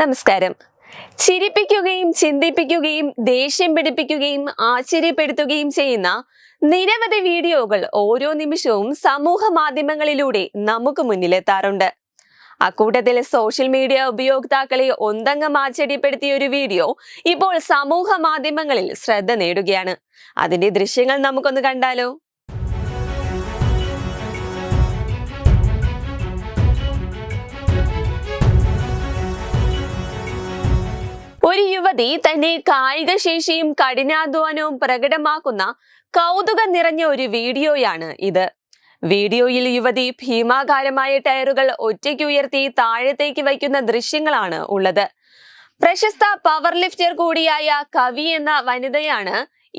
നമസ്കാരം. ചിരിപ്പിക്കുകയും ചിന്തിപ്പിക്കുകയും ദേഷ്യം പിടിപ്പിക്കുകയും ആശ്ചര്യപ്പെടുത്തുകയും ചെയ്യുന്ന നിരവധി വീഡിയോകൾ ഓരോ നിമിഷവും സമൂഹ മാധ്യമങ്ങളിലൂടെ നമുക്ക് മുന്നിലെത്താറുണ്ട്. അക്കൂട്ടത്തിൽ സോഷ്യൽ മീഡിയ ഉപയോക്താക്കളെ ഒന്നംഗം ആശ്ചര്യപ്പെടുത്തിയ ഒരു വീഡിയോ ഇപ്പോൾ സമൂഹ മാധ്യമങ്ങളിൽ ശ്രദ്ധ നേടുകയാണ്. അതിന്റെ ദൃശ്യങ്ങൾ നമുക്കൊന്ന് കണ്ടാലോ? ഒരു യുവതി തന്നെ കായിക ശേഷിയും കഠിനാധ്വാനവും പ്രകടമാക്കുന്ന കൗതുകം നിറഞ്ഞ ഒരു വീഡിയോയാണ് ഇത്. വീഡിയോയിൽ യുവതി ഭീമാകാരമായ ടയറുകൾ ഒറ്റയ്ക്ക് ഉയർത്തി താഴത്തേക്ക് വയ്ക്കുന്ന ദൃശ്യങ്ങളാണ് ഉള്ളത്. പ്രശസ്ത പവർ ലിഫ്റ്റർ കൂടിയായ കവി എന്ന വനിതയാണ്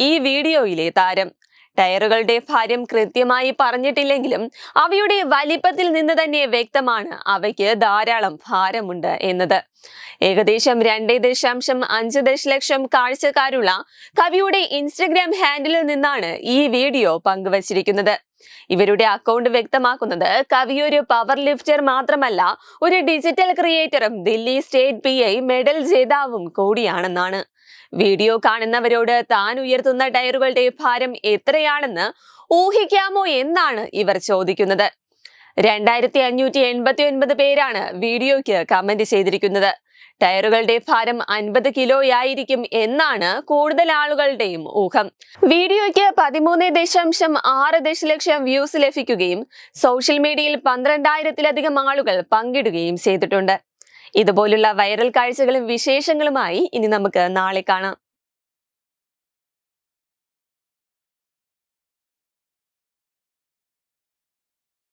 ഈ വീഡിയോയിലെ താരം. ടയറുകളുടെ ഭാരം കൃത്യമായി പറഞ്ഞിട്ടില്ലെങ്കിലും അവയുടെ വലിപ്പത്തിൽ നിന്ന് തന്നെ വ്യക്തമാണ് അവയ്ക്ക് ധാരാളം ഭാരമുണ്ട് എന്നത്. ഏകദേശം രണ്ട് ദശാംശം അഞ്ച് ദശലക്ഷം കാഴ്ചക്കാരുള്ള കവിയുടെ ഇൻസ്റ്റഗ്രാം ഹാൻഡിലിൽ നിന്നാണ് ഈ വീഡിയോ പങ്കുവച്ചിരിക്കുന്നത്. ഇവരുടെ അക്കൗണ്ട് വ്യക്തമാക്കുന്നത് കവി ഒരു പവർ ലിഫ്റ്റർ മാത്രമല്ല ഒരു digital ക്രിയേറ്ററും Delhi state P I medal ജേതാവും കൂടിയാണെന്നാണ്. വീഡിയോ കാണുന്നവരോട് താൻ ഉയർത്തുന്ന ടയറുകളുടെ ഭാരം എത്രയാണെന്ന് ഊഹിക്കാമോ എന്നാണ് ഇവർ ചോദിക്കുന്നത്. രണ്ടായിരത്തി അഞ്ഞൂറ്റി എൺപത്തി ഒൻപത് പേരാണ് വീഡിയോയ്ക്ക് കമന്റ് ചെയ്തിരിക്കുന്നത്. ടയറുകളുടെ ഭാരം അൻപത് കിലോയായിരിക്കും എന്നാണ് കൂടുതൽ ആളുകളുടെയും ഊഹം. വീഡിയോയ്ക്ക് പതിമൂന്ന് ദശാംശം ആറ് ദശലക്ഷം വ്യൂസ് ലഭിക്കുകയും സോഷ്യൽ മീഡിയയിൽ പന്ത്രണ്ടായിരത്തിലധികം ആളുകൾ പങ്കിടുകയും ചെയ്തിട്ടുണ്ട്. ഇതുപോലുള്ള വൈറൽ കാഴ്ചകളും വിശേഷങ്ങളുമായി ഇനി നമുക്ക് നാളെ കാണാം.